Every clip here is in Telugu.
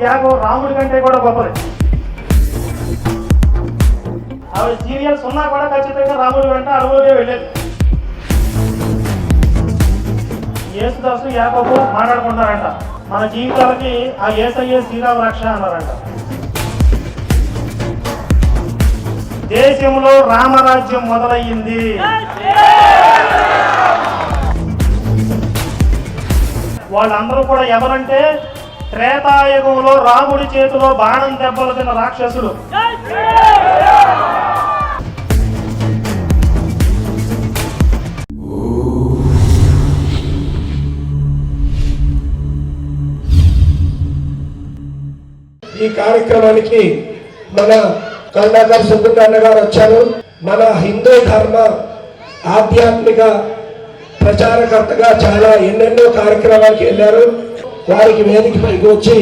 త్యాగం రాముడి కంటే కూడా గొప్పది. ఆవిడ సీరియల్స్ ఉన్నా కూడా ఖచ్చితంగా రాముడి వెంట అడవులకే వెళ్ళేది. యేసుదాసు యాకబు మాట్లాడుకుంటారంట మన జీవితాలకి ఆ ఏసయ్యే శ్రీరామ రక్ష అన్నారంట. దేశంలో రామరాజ్యం మొదలయ్యింది. వాళ్ళందరూ కూడా ఎవరంటే త్రేతాయుగంలో రాముడి చేతిలో బాణం దెబ్బలు తిన్న రాక్షసుడు. ఈ కార్యక్రమానికి మన కరుణాకర్ సుబ్రహ్మణ్య గారు వచ్చారు. మన హిందూ ధర్మ ఆధ్యాత్మిక ప్రచారకర్తగా చాలా ఎన్నెన్నో కార్యక్రమాలకు వెళ్ళారు. వారికి వేదికపైకి వచ్చి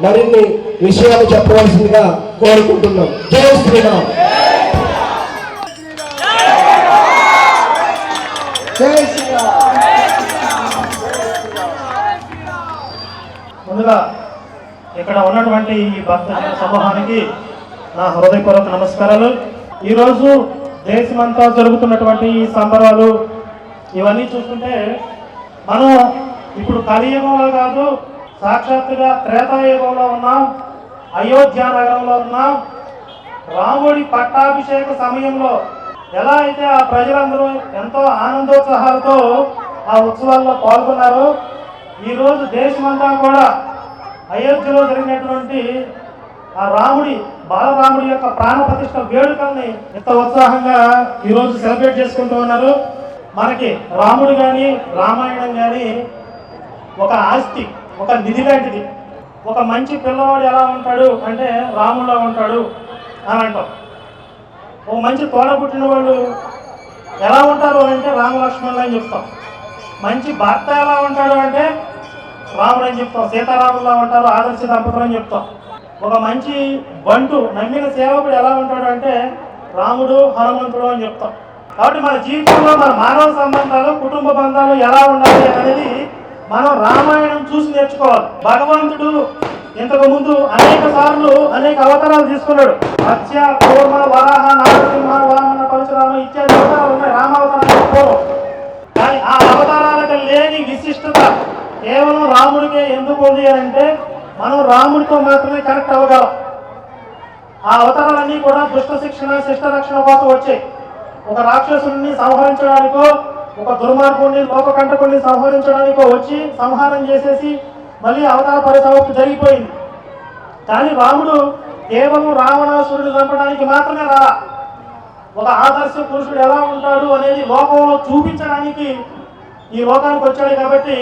మరిన్ని విషయాలు చెప్పవలసిందిగా కోరుకుంటున్నాం. జయ శ్రీరామ్. జై శ్రీరామ్. ముందుగా ఇక్కడ ఉన్నటువంటి ఈ భక్త సమూహానికి నా హృదయపూర్వక నమస్కారాలు. ఈరోజు దేశమంతా జరుగుతున్నటువంటి ఈ సంబరాలు ఇవన్నీ చూస్తుంటే మనం ఇప్పుడు కలియుగంలో కాదు సాక్షాత్తుగా త్రేతాయుగంలో ఉన్నాం అయోధ్య నగరంలో ఉన్నాం. రాముడి పట్టాభిషేక సమయంలో ఎలా అయితే ఆ ప్రజలందరూ ఎంతో ఆనందోత్సాహాలతో ఆ ఉత్సవాల్లో పాల్గొన్నారు ఈరోజు దేశమంతా కూడా అయోధ్యలో జరిగినటువంటి ఆ రాముడి బాలరాముడి యొక్క ప్రాణప్రతిష్ట వేడుకల్ని ఇంత ఉత్సాహంగా ఈరోజు సెలబ్రేట్ చేసుకుంటూ ఉన్నారు. మనకి రాముడు కానీ రామాయణం కానీ ఒక ఆస్తి ఒక నిధి లాంటిది. ఒక మంచి పిల్లవాడు ఎలా ఉంటాడు అంటే రాములా ఉంటాడు అని అంటాం. ఓ మంచి తోడ పుట్టిన వాళ్ళు ఎలా ఉంటారు అంటే రామలక్ష్మణులు అని చెప్తాం. మంచి భర్త ఎలా ఉంటాడు అంటే రాముడు అని చెప్తాం సీతారాములా ఉంటారు ఆదర్శ దంపతులు అని చెప్తాం. ఒక మంచి బంటు నమ్మిన సేవకుడు ఎలా ఉంటాడు అంటే రాముడు హనుమంతుడు అని చెప్తాం. కాబట్టి మన జీవితంలో మన మానవ సంబంధాలు కుటుంబ బంధాలు ఎలా ఉండాలి అనేది మనం రామాయణం చూసి నేర్చుకోవాలి. భగవంతుడు ఇంతకు ముందు అనేక సార్లు అనేక అవతారాలు తీసుకున్నాడు. మత్స్య కూర్మ వరాహ నారసింహ వామన పరశురామ ఇత్యాది అవతారాలు ఉన్నాయి. రామావతారాలు కానీ ఆ అవతారాలకు లేని విశిష్టత కేవలం రాముడికే ఎందుకు ఉంది అని అంటే మనం రాముడితో మాత్రమే కనెక్ట్ అవ్వగలం. ఆ అవతారాలన్నీ కూడా దుష్ట శిక్షణ శిష్ట రక్షణ కోసం వచ్చాయి. ఒక రాక్షసుని సంహరించడానికో ఒక దుర్మార్గుడిని లోకకంటకుడిని సంహరించడానికి వచ్చి సంహారం చేసేసి మళ్ళీ అవతార పరిసమాప్తి జరిగిపోయింది. కానీ రాముడు కేవలం రావణాసురుడు చంపడానికి మాత్రమే రా ఒక ఆదర్శ పురుషుడు ఎలా ఉంటాడు అనేది లోకంలో చూపించడానికి ఈ లోకానికి వచ్చాడు కాబట్టి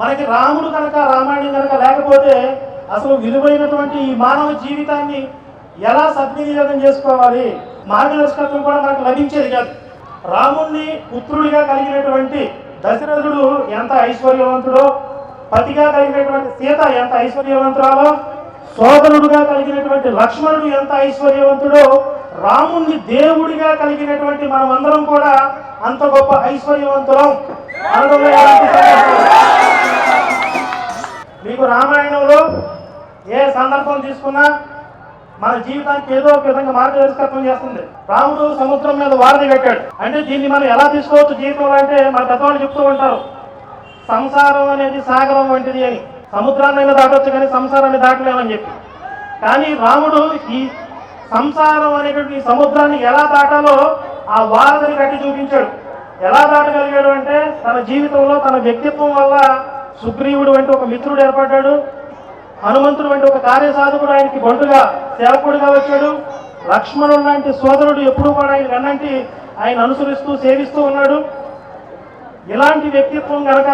మనకి రాముడు కనుక రామాయణం కనుక లేకపోతే అసలు విలువైనటువంటి ఈ మానవ జీవితాన్ని ఎలా సద్వినియోగం చేసుకోవాలి? మార్గదర్శకత్వం కూడా మనకు లభించేది కాదు. రాముణ్ణి పుత్రుడిగా కలిగినటువంటి దశరథుడు ఎంత ఐశ్వర్యవంతుడో పతిగా కలిగినటువంటి సీత ఎంత ఐశ్వర్యవంతురాలో సోదరుడుగా కలిగినటువంటి లక్ష్మణుడు ఎంత ఐశ్వర్యవంతుడో రాముణ్ణి దేవుడిగా కలిగినటువంటి మనమందరం కూడా అంత గొప్ప ఐశ్వర్యవంతులం. మీకు రామాయణంలో ఏ సందర్భం తీసుకున్నా మన జీవితానికి ఏదో ఒక విధంగా మార్గదర్శకత్వం చేస్తుంది. రాముడు సముద్రం మీద వారధి కట్టాడు. అంటే దీన్ని మనం ఎలా తీసుకోవచ్చు? జీవితంలో అంటే మన పెద్దవాళ్ళు చెప్తూ ఉంటారు. సంసారం అనేది సాగరం వంటిది అని. సముద్రాన్నైనా దాటొచ్చు కానీ సంసారాన్ని దాటలేమని చెప్పి. కానీ రాముడు ఈ సంసారం అనేటువంటి ఈ సముద్రాన్ని ఎలా దాటాలో ఆ వారధిని కట్టి చూపించాడు. ఎలా దాటగలిగాడు అంటే తన జీవితంలో తన వ్యక్తిత్వం వల్ల సుగ్రీవుడు వంటి ఒక మిత్రుడు ఏర్పడ్డాడు. హనుమంతుడు వంటి ఒక కార్యసాధకుడు ఆయనకి బంటుగా సేవకుడిగా వచ్చాడు. లక్ష్మణుడు లాంటి సోదరుడు ఎప్పుడూ కూడా ఆయన వెన్నంటి ఆయన అనుసరిస్తూ సేవిస్తూ ఉన్నాడు. ఇలాంటి వ్యక్తిత్వం కనుక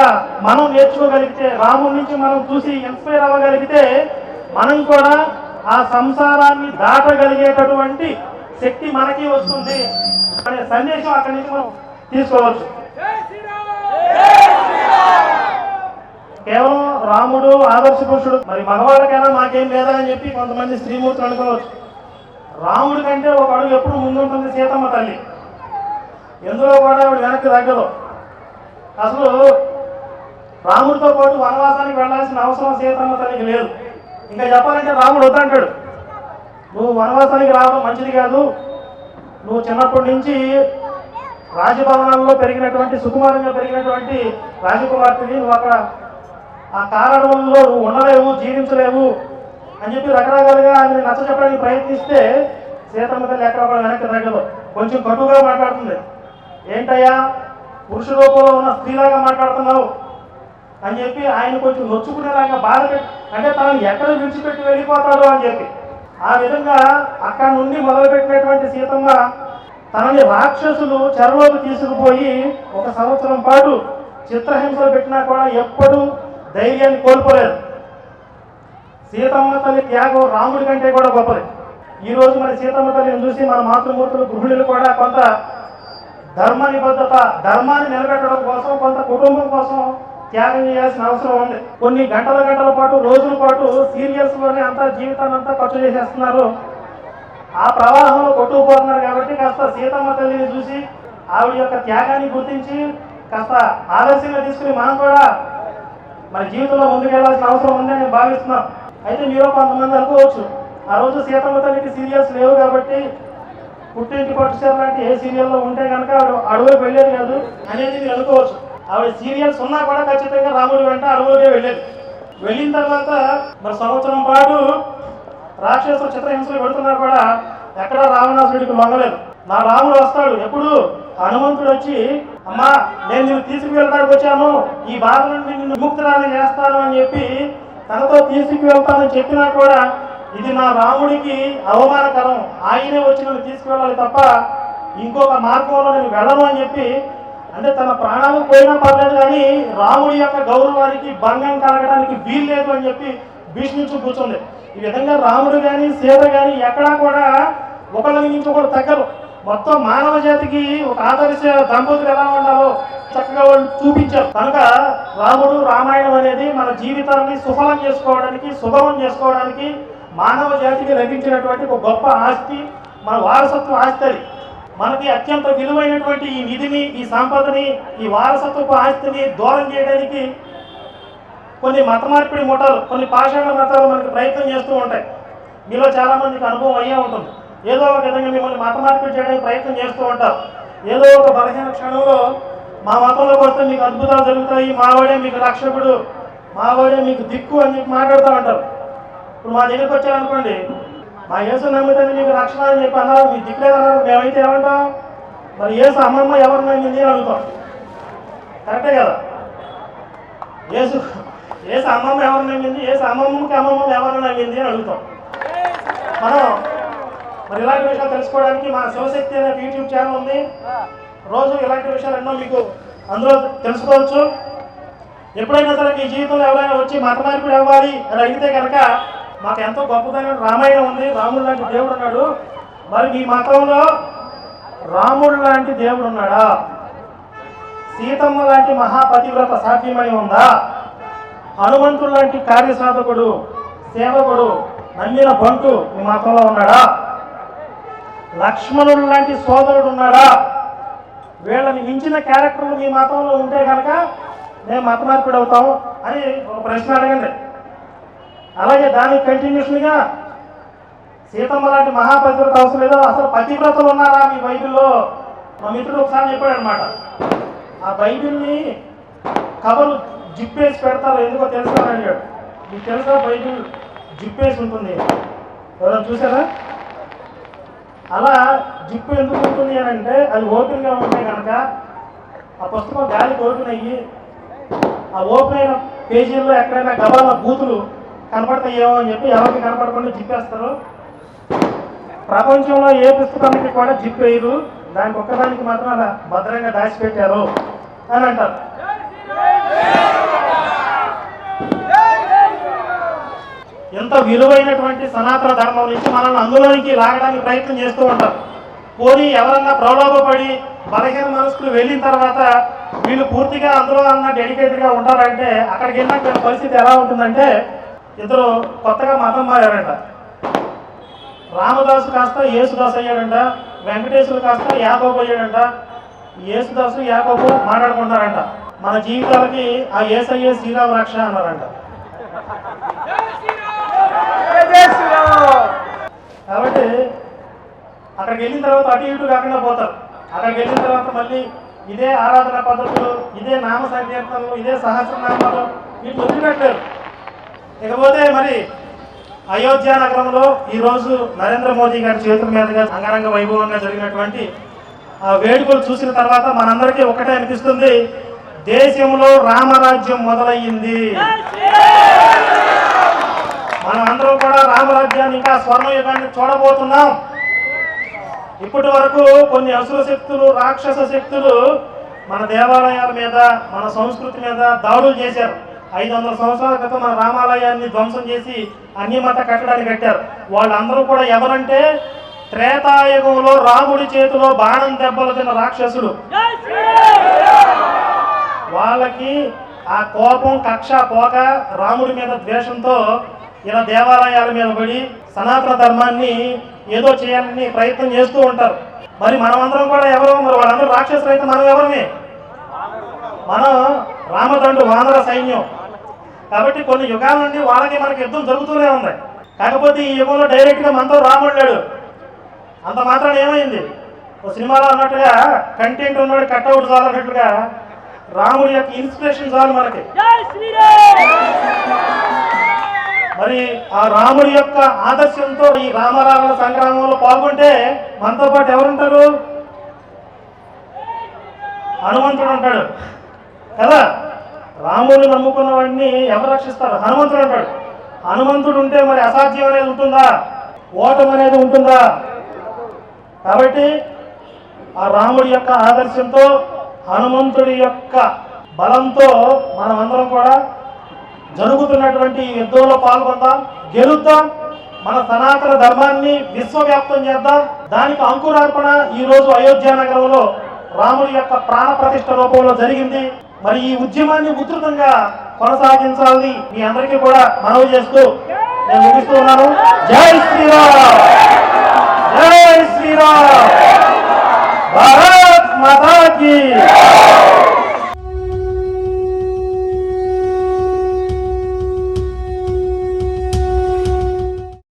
మనం నేర్చుకోగలిగితే రాముడి నుంచి మనం చూసి ఇన్స్పైర్ అవ్వగలిగితే మనం కూడా ఆ సంసారాన్ని దాటగలిగేటటువంటి శక్తి మనకి వస్తుంది అనే సందేశం అక్కడి నుంచి మనం తీసుకోవచ్చు. కేవలం రాముడు ఆదర్శ పురుషుడు మరి మగవాళ్ళకైనా మాకేం లేదా అని చెప్పి కొంతమంది స్త్రీమూర్తులు అనుకోవచ్చు. రాముడి కంటే ఒక అడుగు ఎప్పుడు ముందుంటుంది సీతమ్మ తల్లి. ఎందులో కూడా ఆవిడ వెనక్కి తగ్గదు. అసలు రాముడితో పాటు వనవాసానికి వెళ్ళాల్సిన అవసరం సీతమ్మ తల్లికి లేదు. ఇంకా చెప్పాలంటే రాముడు వద్దంటాడు. నువ్వు వనవాసానికి రావడం మంచిది కాదు. నువ్వు చిన్నప్పటి నుంచి రాజభవనాల్లో పెరిగినటువంటి సుకుమారంగా పెరిగినటువంటి రాజకుమార్తెని నువ్వు అక్కడ ఆ కారణంలో నువ్వు ఉండలేవు జీవించలేవు అని చెప్పి రకరకాలుగా ఆయన నచ్చ చెప్పడానికి ప్రయత్నిస్తే సీతమ్మ తల్లి ఎక్కడ కూడా వెనక్కి తగ్గదు. కొంచెం కటుగా మాట్లాడుతుంది. ఏంటయ్యా పురుష రూపంలో ఉన్న స్త్రీలాగా మాట్లాడుతున్నావు అని చెప్పి ఆయన కొంచెం నొచ్చుకునేలాగా బాధ పెట్టి అంటే తనని ఎక్కడ విడిచిపెట్టి వెళ్ళిపోతాడు అని చెప్పి. ఆ విధంగా అక్కడ నుండి మొదలుపెట్టినటువంటి సీతమ్మ తనని రాక్షసులు చెరలోకి తీసుకుపోయి ఒక సంవత్సరం పాటు చిత్రహింసలు పెట్టినా కూడా ఎప్పుడూ ధైర్యాన్ని కోల్పోలేదు. సీతమ్మ తల్లి త్యాగం రాముడి కంటే కూడా గొప్పది. ఈ రోజు సీతమ్మ తల్లిని చూసి మన మాతృమూర్తులు గృహిణులు కూడా కొంత ధర్మ నిబద్ధత ధర్మాన్ని నిలబెట్టడం కోసం కొంత కుటుంబం కోసం త్యాగం చేయాల్సిన అవసరం ఉంది. కొన్ని గంటల గంటల పాటు రోజుల పాటు సీరియల్స్లోనే అంతా జీవితాన్ని అంతా ఖర్చు చేసేస్తున్నారు. ఆ ప్రవాహంలో కొట్టుకుపోతున్నారు కాబట్టి కాస్త సీతమ్మ తల్లిని చూసి ఆవిడ యొక్క త్యాగాన్ని గుర్తించి కాస్త ఆలస్యంగా తీసుకుని మనం కూడా మన జీవితంలో ముందుకెళ్ళాల్సిన అవసరం ఉందని నేను భావిస్తున్నాను అయితే మీరు కొంతమంది అనుకోవచ్చు ఆ రోజు సీతమ్మ తల్లికి సీరియల్స్ లేవు కాబట్టి పుట్టింటి పట్టుచీర లాంటి ఏ సీరియల్లో ఉంటే కనుక ఆవిడ అడవులకు వెళ్ళేది కాదు అనేది మీరు అనుకోవచ్చు. ఆవిడ సీరియల్స్ ఉన్నా కూడా ఖచ్చితంగా రాముడి వెంట అడవులకే వెళ్ళేది. వెళ్ళిన తర్వాత మరి సంవత్సరం పాటు రాక్షసులు చిత్రహింసలు పెడుతున్నా కూడా ఎక్కడా రావణాసుడికి లొంగలేదు. నా రాముడు వస్తాడు ఎప్పుడు? హనుమంతుడు వచ్చి అమ్మా నేను నిన్ను తీసుకువెళ్ళడానికి వచ్చాను. ఈ బాధ నుండి నిన్ను ముక్తురాలు చేస్తాను అని చెప్పి తనతో తీసుకువెళ్తానని చెప్పినా కూడా ఇది నా రాముడికి అవమానకరం. ఆయనే వచ్చి నన్ను తీసుకువెళ్ళాలి తప్ప ఇంకొక మార్గంలో నేను వెళ్ళను అని చెప్పి అంటే తన ప్రాణాలు పోయినా పర్లేదు కానీ రాముడి యొక్క గౌరవానికి భంగం కలగడానికి వీలు లేదు అని చెప్పి భీష్మించు కూర్చుంది. ఈ విధంగా రాముడు కానీ సీత కానీ ఎక్కడా కూడా ఒకళ్ళని మించి ఒకరు తగ్గరు. మొత్తం మానవ జాతికి ఒక ఆదర్శ దంపతులు ఎలా ఉండాలో చక్కగా వాళ్ళు చూపించారు. కనుక రాముడు రామాయణం అనేది మన జీవితాన్ని సుఫలం చేసుకోవడానికి సుగమం చేసుకోవడానికి మానవ జాతికి లభించినటువంటి ఒక గొప్ప ఆస్తి మన వారసత్వ ఆస్తి అది. మనకి అత్యంత విలువైనటువంటి ఈ నిధిని ఈ సంపదని ఈ వారసత్వపు ఆస్తిని దూరం చేయడానికి కొన్ని మత మార్పిడి ముఠాలు కొన్ని పాషాణ మతాలు మనకి ప్రయత్నం చేస్తూ ఉంటాయి. మీలో చాలా మందికి అనుభవం అయ్యే ఉంటుంది. ఏదో ఒక విధంగా మిమ్మల్ని మత మార్పు చేయడానికి ప్రయత్నం చేస్తూ ఉంటారు ఏదో ఒక బలహీన క్షణంలో మా మతంలోకి వస్తే మీకు అద్భుతాలు జరుగుతాయి మావాడే మీకు రక్షకుడు మావాడే మీకు దిక్కు అని చెప్పి మాట్లాడుతూ ఉంటారు ఇప్పుడు మా దగ్గరికి వచ్చారనుకోండి మా యేసు నమ్మితే మీకు రక్షణ అని చెప్పి అన్నారు. మీ దిక్కులేదన్నారు మేమైతే ఏమంటాం? మరి యేసు అమ్మమ్మ ఎవరు నమ్మింది అని అడుగుతాం. కరెక్టే కదా? యేసు యేసు అమ్మమ్మ ఎవరు నమ్మింది యేసు అమ్మమ్మకి అమ్మమ్మ ఎవరు నమ్మింది అని అడుగుతాం. మనం మరి ఇలాంటి విషయాలు తెలుసుకోవడానికి మా శివశక్తి అనే యూట్యూబ్ ఛానల్ ఉంది. రోజు ఇలాంటి విషయాలు ఎన్నో మీకు అందులో తెలుసుకోవచ్చు. ఎప్పుడైనా సరే మీ జీవితంలో ఎవరైనా వచ్చి మత మార్పిడి అవ్వాలి అని అడిగితే కనుక మాకు ఎంతో గొప్పదైన రామాయణం ఉంది. రాముడు లాంటి దేవుడు ఉన్నాడు. మరి మీ మతంలో రాముడు లాంటి దేవుడు ఉన్నాడా? సీతమ్మ లాంటి మహాపతివ్రత సాధ్యమై ఉందా? హనుమంతుడు లాంటి కార్యసాధకుడు సేవకుడు నమ్మిన బంటు మీ మతంలో ఉన్నాడా? లక్ష్మణుడు లాంటి సోదరుడు ఉన్నాడా? వీళ్ళని మించిన క్యారెక్టర్లు మీ మతంలో ఉంటే కనుక మేము మత మార్పిడి అవుతాం అని ఒక ప్రశ్న అడగండి. అలాగే దానికి కంటిన్యూషన్గా సీతమ్మ లాంటి మహాపతివ్రత అవసరం లేదో? అసలు పతివ్రతలు ఉన్నారా మీ బైబిల్లో? మా మిత్రుడు ఒకసారి చెప్పాడు అనమాట ఆ బైబిల్ని కవరు జిప్పేసి పెడతారు ఎందుకో తెలుసా అని అడిగాడు. మీకు తెలుసా బైబిల్ జిప్పేసి ఉంటుంది? ఎవరైనా చూసారా? అలా జిప్పు ఎందుకు ఉంటుంది అని అంటే అది ఓపెన్గా ఉంటే కనుక ఆ పుస్తకం గాలికి ఓపెన్ అయ్యి ఆ ఓపెన్ అయిన పేజీల్లో ఎక్కడైనా గబాల బూతులు కనపడతాయేమో అని చెప్పి ఎవరికి కనపడకుండా జిప్పేస్తారు. ప్రపంచంలో ఏ పుస్తకానికి కూడా జిప్ వేయరు దానికి ఒక్కదానికి మాత్రం అలా భద్రంగా దాచిపెట్టారు అని అంటారు. ఎంత విలువైనటువంటి సనాతన ధర్మం నుంచి మనల్ని అందులోనికి లాగడానికి ప్రయత్నం చేస్తూ ఉంటారు. పోనీ ఎవరన్నా ప్రలోభపడి బలహీన మనసుకులు వెళ్ళిన తర్వాత వీళ్ళు పూర్తిగా అందులో అన్న డెడికేటెడ్గా ఉంటారంటే అక్కడికి వెళ్ళినాక పరిస్థితి ఎలా ఉంటుందంటే ఇద్దరు కొత్తగా మతం మారారంట. రామదాసు కాస్త యేసుదాసు అయ్యాడంట వెంకటేశ్వరు కాస్త యాకోబు అయ్యాడంట యేసుదాసు యాకోబు మాట్లాడుకుంటారంట మన జీవితాలకి ఆ ఏసయ్యే శ్రీరామ రక్ష అన్నారంట. కాబట్టి అక్కడికి వెళ్ళిన తర్వాత అటు ఇటు కాకుండా పోతారు. అక్కడికి వెళ్ళిన తర్వాత మళ్ళీ ఇదే ఆరాధన పద్ధతులు ఇదే నామ సంకీర్తనలు ఇదే సహస్రనామాలు వీటిని వదిలిపెట్టారు ఇకపోతే మరి అయోధ్య నగరంలో ఈరోజు నరేంద్ర మోదీ గారి చేతుల మీదుగా అంగరంగ వైభవంగా జరిగినటువంటి ఆ వేడుకలు చూసిన తర్వాత మనందరికీ ఒకటే అనిపిస్తుంది. దేశంలో రామరాజ్యం మొదలయ్యింది. మనం అందరం కూడా రామరాజ్యాన్ని ఇంకా స్వర్ణ యుగాన్ని చూడబోతున్నాం. ఇప్పటి వరకు కొన్ని అసుర శక్తులు రాక్షస శక్తులు మన దేవాలయాల మీద మన సంస్కృతి మీద దాడులు చేశారు. ఐదు వందల సంవత్సరాల క్రితం మన రామాలయాన్ని ధ్వంసం చేసి అన్యమత కట్టడాన్ని కట్టారు. వాళ్ళందరూ కూడా ఎవరంటే త్రేతాయుగంలో రాముడి చేతిలో బాణం దెబ్బలు తిన్న రాక్షసులు. వాళ్ళకి ఆ కోపం కక్ష పోక రాముడి మీద ద్వేషంతో ఇలా దేవాలయాల మీద పడి సనాతన ధర్మాన్ని ఏదో చేయాలని ప్రయత్నం చేస్తూ ఉంటారు. మరి మనమందరం కూడా ఎవరో మరి వాళ్ళందరూ రాక్షసులు అయితే మనం ఎవరిని మనం రామదండు వానర సైన్యం. కాబట్టి కొన్ని యుగాల నుండి వాళ్ళకి మనకి యుద్ధం జరుగుతూనే ఉంది. కాకపోతే ఈ యుగంలో డైరెక్ట్గా మనతో రాముడు లేడు. అంత మాత్రం ఏమైంది? ఓ సినిమాలో అన్నట్టుగా కంటెంట్ ఉన్నాడు కట్అవుట్ చాలు అన్నట్టుగా రాముడి యొక్క ఇన్స్పిరేషన్ చాలు మనకి. మరి ఆ రాముడి యొక్క ఆదర్శంతో ఈ రామరావణ సంగ్రామంలో పాల్గొంటే మనతో పాటు ఎవరుంటారు? హనుమంతుడు ఉంటాడు. కదా? రాముడిని నమ్ముకున్న వాడిని ఎవరు రక్షిస్తారు? హనుమంతుడు ఉంటాడు. హనుమంతుడు ఉంటే మరి అసాధ్యం అనేది ఉంటుందా? ఓటం అనేది ఉంటుందా? కాబట్టి ఆ రాముడి యొక్క ఆదర్శంతో హనుమంతుడి యొక్క బలంతో మనమందరం కూడా జరుగుతున్నటువంటి యుద్ధంలో పాల్గొందాం గెలుద్దాం మన సనాతన ధర్మాన్ని విశ్వవ్యాప్తం చేద్దాం. దానికి అంకురార్పణ ఈ రోజు అయోధ్య నగరంలో రాముడి యొక్క ప్రాణ ప్రతిష్ట రూపంలో జరిగింది. మరి ఈ ఉద్యమాన్ని ఉధృతంగా కొనసాగించాలని మీ అందరికీ కూడా మనవి చేస్తూ నేను ముగిస్తూ ఉన్నాను. జై శ్రీరామ్! జై శ్రీరామ్! భారత్ మాతాకి